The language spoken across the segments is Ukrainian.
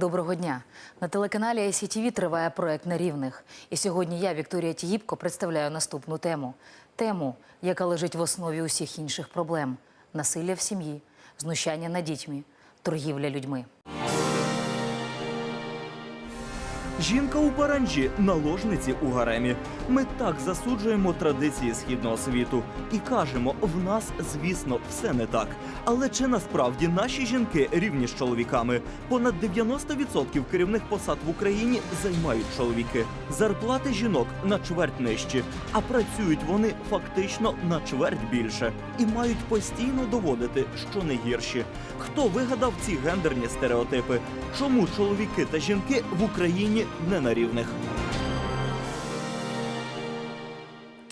Доброго дня. На телеканалі ICTV триває проект на рівних. І сьогодні я, Вікторія Тіїпко, представляю наступну тему. Тему, яка лежить в основі усіх інших проблем: насилля в сім'ї, знущання над дітьми, торгівля людьми. Жінка у паранджі, наложниці у гаремі. Ми так засуджуємо традиції східного світу і кажемо, в нас, звісно, все не так. Але чи насправді наші жінки рівні з чоловіками? Понад 90% керівних посад в Україні займають чоловіки. Зарплати жінок на чверть нижчі, а працюють вони фактично на чверть більше і мають постійно доводити, що не гірші. Хто вигадав ці гендерні стереотипи? Чому чоловіки та жінки в Україні не на рівних?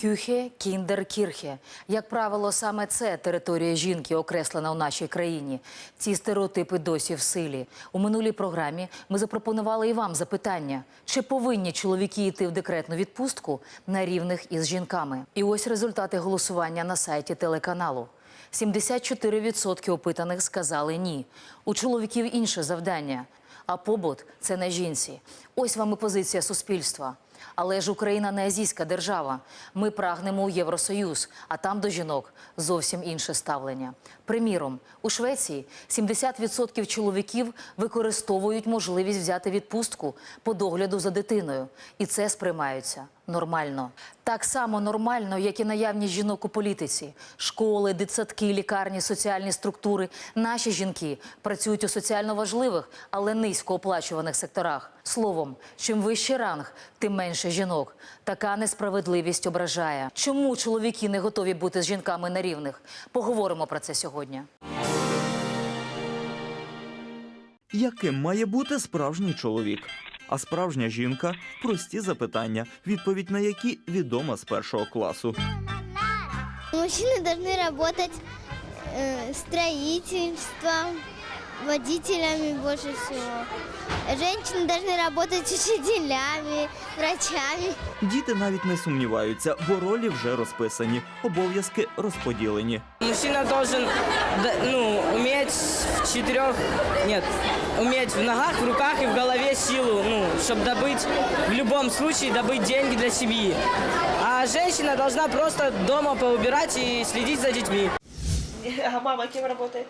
Кюхе, кіндер, кірхе. Як правило, саме це територія жінки окреслена у нашій країні. Ці стереотипи досі в силі. У минулій програмі ми запропонували і вам запитання: чи повинні чоловіки йти в декретну відпустку на рівних із жінками? І ось результати голосування на сайті телеканалу. 74% опитаних сказали ні. У чоловіків інше завдання. А побут це на жінці. Ось вам і позиція суспільства. Але ж Україна не азійська держава. Ми прагнемо у Євросоюз, а там до жінок зовсім інше ставлення. Приміром, у Швеції 70% чоловіків використовують можливість взяти відпустку по догляду за дитиною, і це сприймаються нормально. Так само нормально, як і наявність жінок у політиці, школи, дитсадки, лікарні, соціальні структури. Наші жінки працюють у соціально важливих, але низько оплачуваних секторах. Словом, чим вищий ранг, тим менше жінок. Така несправедливість ображає. Чому чоловіки не готові бути з жінками на рівних? Поговоримо про це сьогодні. Яким має бути справжній чоловік? А справжня жінка прості запитання, відповідь на які відома з першого класу. Мужчины должны работать э, строительством, водителями больше всего. Женщины должны работать учителями, врачами. Діти навіть не сумніваються, бо ролі вже розписані, обов'язки розподілені. Мужчина должен да, ну, уметь в четырех, нет, уметь в ногах, в руках и в голове силу, ну, чтобы добыть, в любом случае, добыть деньги для семьи. А женщина должна просто дома поубирать и следить за детьми. А мама кем работает?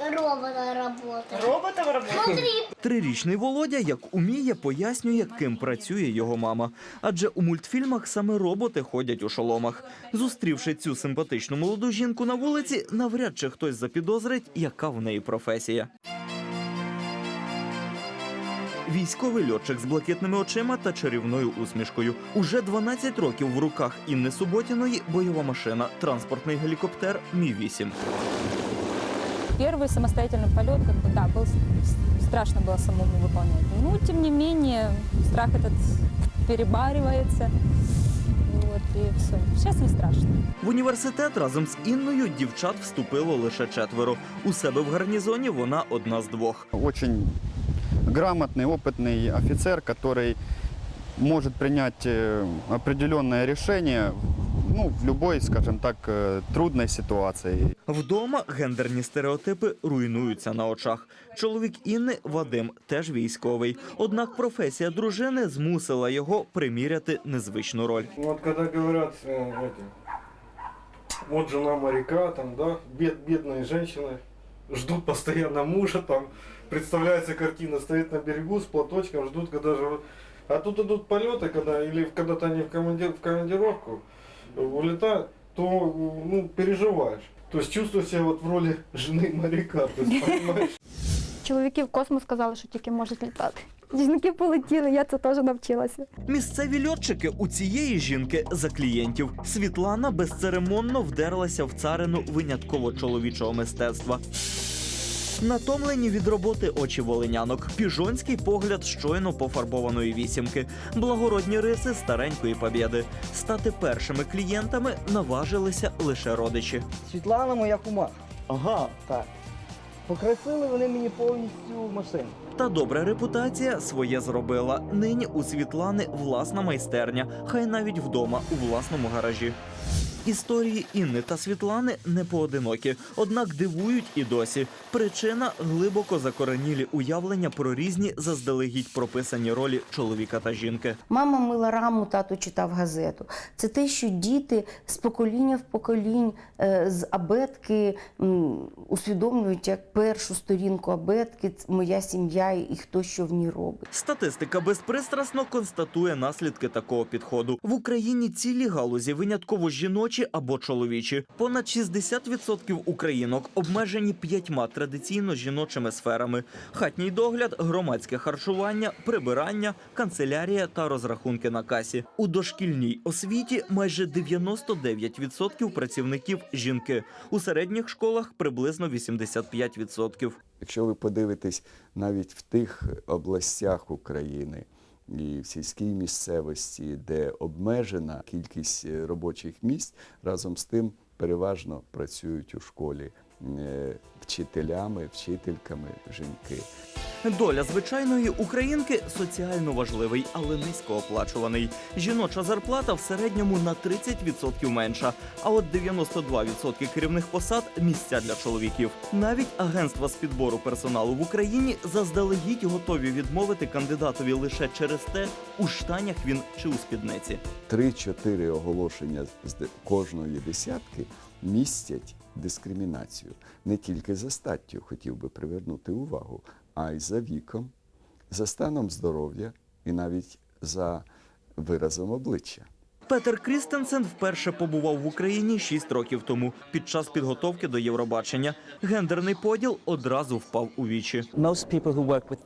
Робота работает. Роботом работает. Трирічний Володя, як уміє, пояснює, ким працює його мама. Адже у мультфільмах саме роботи ходять у шоломах. Зустрівши цю симпатичну молоду жінку на вулиці, навряд чи хтось запідозрить, яка в неї професія. Військовий льотчик з блакитними очима та чарівною усмішкою. Уже 12 років в руках Інни Суботіної бойова машина, транспортний гелікоптер Мі 8 Первый самостоятельный полет, как бы, да, был с- страшно было самому выполнять. Ну, тем не менее, страх этот перебаривается. Вот, и все. Сейчас не страшно. В університет разом з Інною дівчат вступило лише четверо. У себе в гарнізоні вона одна з двох. очень грамотный, опытный офицер, который может принять э, определенное решение ну, в любой, скажем так, э, трудной ситуации. Вдома гендерні стереотипи руйнуються на очах. Чоловік Інни Вадим теж військовий. Однак професія дружини змусила його приміряти незвичну роль. Ну, Вот когда говорят, э, эти, вот жена моряка, там, да, бед, бедные женщины ждут постоянно мужа, там, представляется картина, стоит на берегу с платочком, ждут, когда же... вот- А тут идут полеты, когда, или когда-то они в, командир, в командировку э, улетают, то, э, ну, переживаешь. То есть чувствую себя вот в роли жены моряка, то есть, понимаешь? Чоловіки в космос сказали, що тільки можуть літати. Жінки полетіли, я це теж навчилася. Місцеві льотчики у цієї жінки за клієнтів. Світлана безцеремонно вдерлася в царину винятково чоловічого мистецтва. Натомлені від роботи очі волинянок, піжонський погляд щойно пофарбованої вісімки, благородні риси старенької побєди. Стати першими клієнтами наважилися лише родичі. Світлана моя кума. Ага, Так. Покрасили вони мені повністю машину. та добра репутація своє зробила. Нині у Світлани власна майстерня, хай навіть вдома у власному гаражі. Історії Інни та Світлани не поодинокі, однак дивують і досі. Причина глибоко закоренілі уявлення про різні заздалегідь прописані ролі чоловіка та жінки. Мама мила раму, тато читав газету. Це те, що діти з покоління в поколінь е, з абетки усвідомлюють як першу сторінку абетки моя сім'я і хто що в ній робить. Статистика безпристрасно констатує наслідки такого підходу. В Україні цілі галузі винятково жіночі або чоловічі. Понад 60% українок обмежені п'ятьма традиційно жіночими сферами: хатній догляд, громадське харчування, прибирання, канцелярія та розрахунки на касі. У дошкільній освіті майже 99% працівників жінки. У середніх школах приблизно 85%. Якщо ви подивитесь навіть в тих областях України і в сільській місцевості, де обмежена кількість е, робочих місць, разом з тим переважно працюють у школі вчителями, вчительками жінки. Доля звичайної українки соціально важливий, але низькооплачуваний. Жіноча зарплата в середньому на 30% менша. А от 92% керівних посад місця для чоловіків. Навіть агентства з підбору персоналу в Україні заздалегідь готові відмовити кандидатові лише через те, у штанях він чи у спідниці. Три-чотири оголошення з кожної десятки містять дискримінацію не тільки за статтю, хотів би привернути увагу, а й за віком, за станом здоров'я і навіть за виразом обличчя. Петер Крістенсен вперше побував в Україні 6 років тому під час підготовки до Євробачення. Гендерний поділ одразу впав у вічі.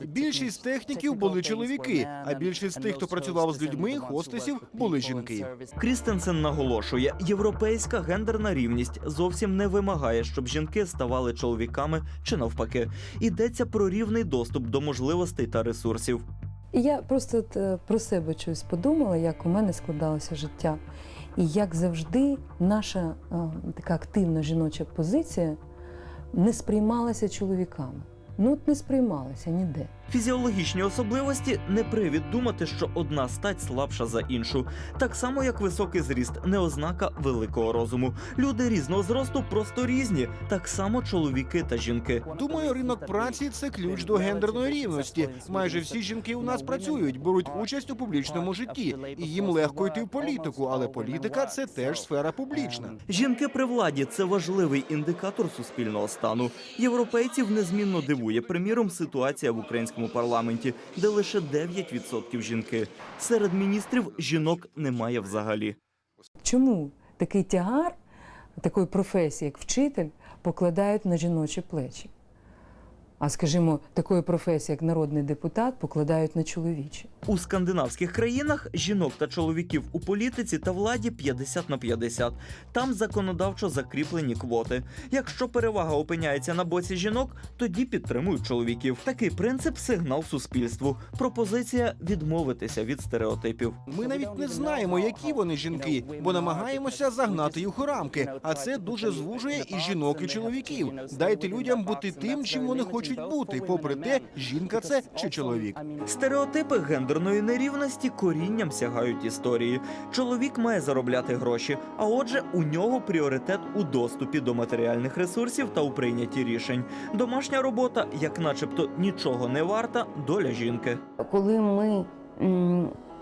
Більшість техніків були чоловіки, а більшість тих, хто працював з людьми, хостесів, були жінки. Крістенсен наголошує, європейська гендерна рівність зовсім не вимагає, щоб жінки ставали чоловіками чи навпаки. Йдеться про рівний доступ до можливостей та ресурсів. І я просто е, про себе щось подумала, як у мене складалося життя. І як завжди, наша е, така активна жіноча позиція не сприймалася чоловіками. Ну от не сприймалася ніде. Фізіологічні особливості не привід думати, що одна стать слабша за іншу. Так само, як високий зріст, не ознака великого розуму. Люди різного зросту просто різні, так само чоловіки та жінки. Думаю, ринок праці це ключ до гендерної рівності. Майже всі жінки у нас працюють, беруть участь у публічному житті, і їм легко йти в політику, але політика це теж сфера публічна. Жінки при владі це важливий індикатор суспільного стану. Європейців незмінно дивує, приміром, ситуація в українському парламенті, де лише 9% жінки. Серед міністрів жінок немає взагалі. Чому такий тягар такої професії, як вчитель, покладають на жіночі плечі? А скажімо, такої професії, як народний депутат, покладають на чоловічі. У скандинавських країнах жінок та чоловіків у політиці та владі 50 на 50. Там законодавчо закріплені квоти. Якщо перевага опиняється на боці жінок, тоді підтримують чоловіків. Такий принцип сигнал суспільству. Пропозиція відмовитися від стереотипів. Ми навіть не знаємо, які вони жінки, бо намагаємося загнати їх у рамки. А це дуже звужує і жінок, і чоловіків. Дайте людям бути тим, чим вони хочуть бути, попри те, жінка це чи чоловік. Стереотипи гендерної нерівності корінням сягають історії. Чоловік має заробляти гроші, а отже, у нього пріоритет у доступі до матеріальних ресурсів та у прийнятті рішень. Домашня робота, як начебто, нічого не варта, доля жінки. Коли ми,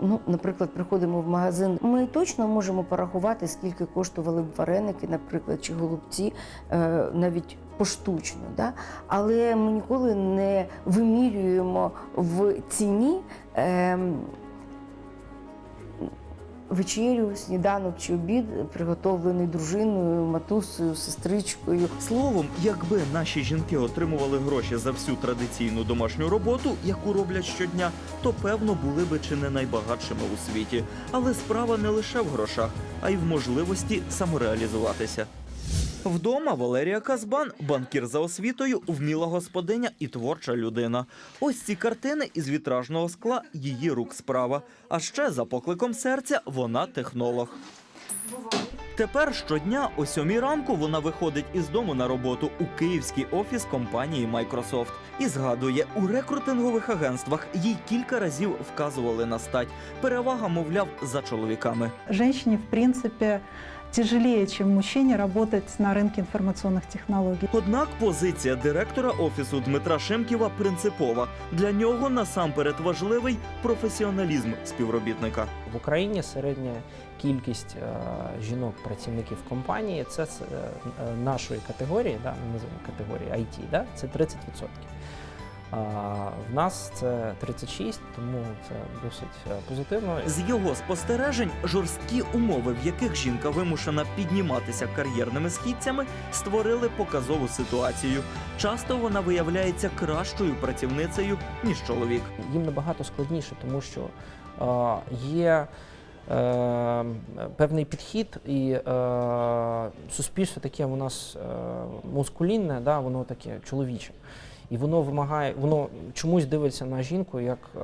ну, наприклад, приходимо в магазин, ми точно можемо порахувати, скільки коштували б вареники, наприклад, чи голубці, е, навіть поштучно. Да? Але ми ніколи не вимірюємо в ціні. Вечерю, сніданок чи обід, приготовлений дружиною, матусею, сестричкою. Словом, якби наші жінки отримували гроші за всю традиційну домашню роботу, яку роблять щодня, то певно були би чи не найбагатшими у світі. Але справа не лише в грошах, а й в можливості самореалізуватися. Вдома Валерія Казбан, банкір за освітою, вміла господиня і творча людина. Ось ці картини із вітражного скла її рук справа. А ще за покликом серця вона технолог. Тепер щодня о сьомій ранку вона виходить із дому на роботу у київський офіс компанії Microsoft і згадує, у рекрутингових агентствах їй кілька разів вказували на стать. Перевага, мовляв, за чоловіками. Женщине, в принципе, тяжелее, чем мужчине, работать на рынке информационных технологий. Однак позиція директора офісу Дмитра Шемківа принципова. Для нього насамперед важливий професіоналізм співробітника. В Україні середня кількість е, жінок-працівників компанії це з, е, е, нашої категорії, да, категорії IT, да, це 30%. В нас це 36, тому це досить е, позитивно. З його спостережень, жорсткі умови, в яких жінка вимушена підніматися кар'єрними східцями, створили показову ситуацію. Часто вона виявляється кращою працівницею ніж чоловік. Їм набагато складніше, тому що є е, певний підхід, і е, суспільство таке у нас е, мускулінне, да, воно таке чоловіче. І воно вимагає, воно чомусь дивиться на жінку, як е,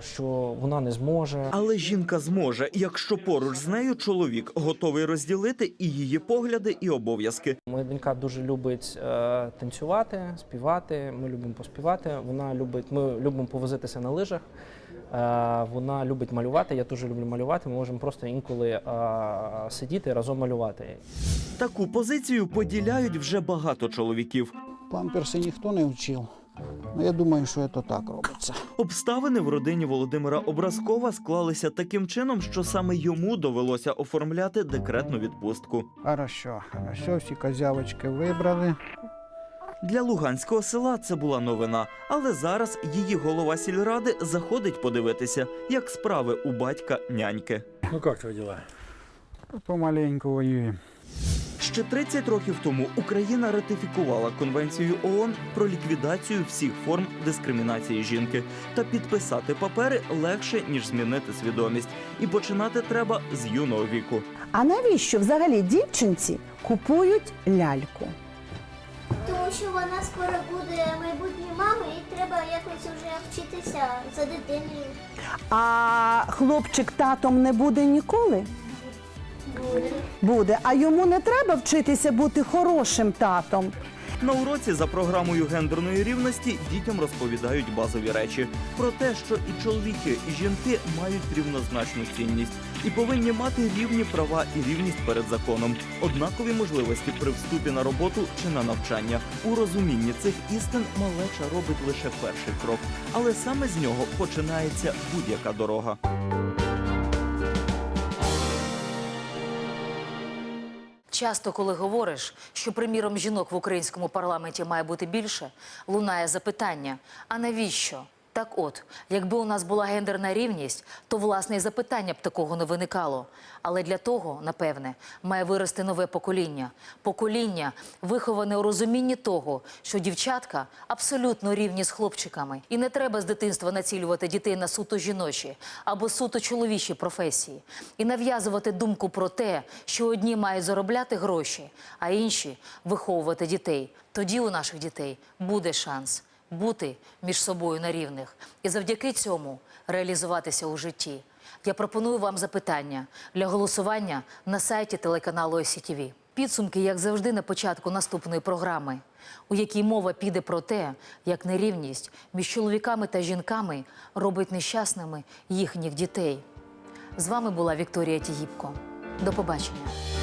що вона не зможе. Але жінка зможе, якщо поруч з нею чоловік готовий розділити і її погляди, і обов'язки. Моя донька дуже любить е, танцювати, співати. Ми любимо поспівати. Вона любить, ми любимо повозитися на лижах. Е, вона любить малювати. Я дуже люблю малювати. Ми можемо просто інколи сидіти разом малювати. Таку позицію поділяють вже багато чоловіків. Памперси ніхто не вчив. Ну, я думаю, що це так робиться. Обставини в родині Володимира Образкова склалися таким чином, що саме йому довелося оформляти декретну відпустку. Хорошо, хорошо, всі козявочки вибрали. Для луганського села це була новина, але зараз її голова сільради заходить подивитися, як справи у батька няньки. Ну як твої діла? Помаленьку воюємо. Ще 30 років тому Україна ратифікувала конвенцію ООН про ліквідацію всіх форм дискримінації жінки. Та підписати папери легше ніж змінити свідомість. І починати треба з юного віку. А навіщо взагалі дівчинці купують ляльку? Тому що вона скоро буде майбутньою мамою, і треба якось вже вчитися за дитиною. А хлопчик татом не буде ніколи? Буде. А йому не треба вчитися бути хорошим татом. На уроці за програмою гендерної рівності дітям розповідають базові речі про те, що і чоловіки, і жінки мають рівнозначну цінність і повинні мати рівні права і рівність перед законом, однакові можливості при вступі на роботу чи на навчання. У розумінні цих істин малеча робить лише перший крок, але саме з нього починається будь-яка дорога. Часто, коли говориш, що приміром жінок в українському парламенті має бути більше, лунає запитання: а навіщо? Так от, якби у нас була гендерна рівність, то власне і запитання б такого не виникало. Але для того, напевне, має вирости нове покоління. Покоління, виховане у розумінні того, що дівчатка абсолютно рівні з хлопчиками. І не треба з дитинства націлювати дітей на суто жіночі або суто чоловічі професії. І нав'язувати думку про те, що одні мають заробляти гроші, а інші виховувати дітей. Тоді у наших дітей буде шанс бути між собою на рівних і завдяки цьому реалізуватися у житті. Я пропоную вам запитання для голосування на сайті телеканалу ОСІТІВІ. Підсумки, як завжди, на початку наступної програми, у якій мова піде про те, як нерівність між чоловіками та жінками робить нещасними їхніх дітей. З вами була Вікторія Тігіпко. До побачення.